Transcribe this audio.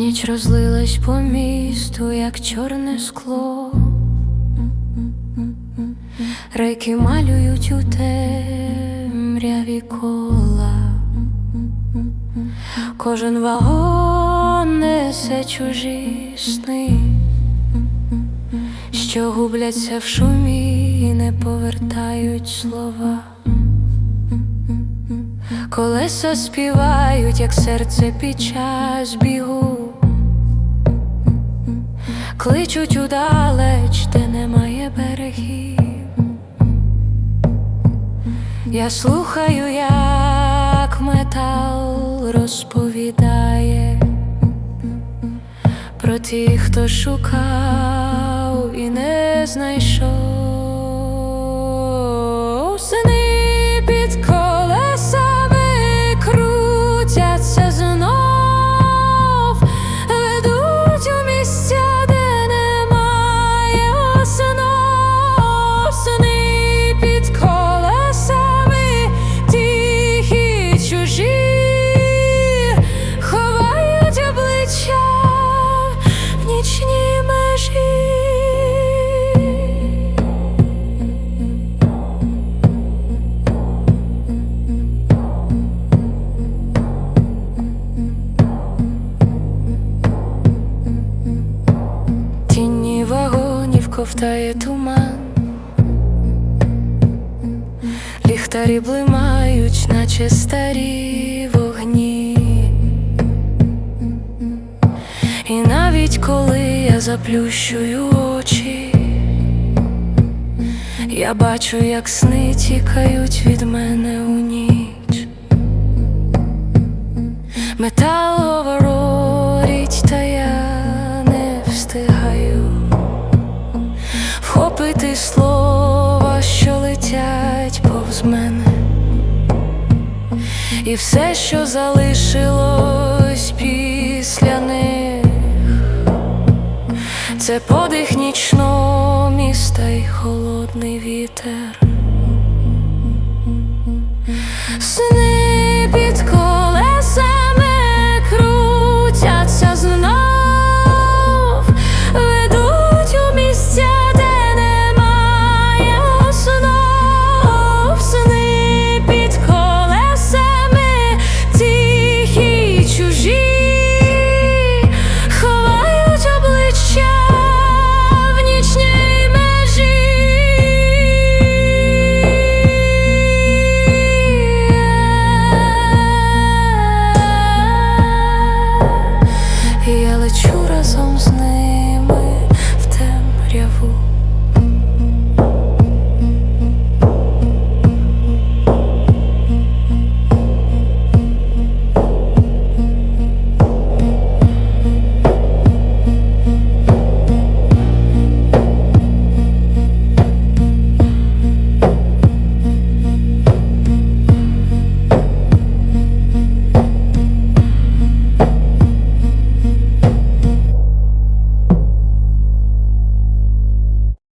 розлилась по місту, як чорне скло. Реки малюють у темряві кола. Кожен вагон несе чужі сни, що губляться в шумі і не повертають слова. Колеса співають, як серце під час бігу, кличуть удалеч, де немає берегів. Я слухаю, як метал розповідає про тих, хто шукав і не знайшов. Ковтає туман, ліхтарі блимають, наче старі вогні. І навіть коли я заплющую очі, я бачу, як сни тікають від мене у ніч. Метал і все, що залишилось після них, це подих нічного міста й холодний вітер. Сни під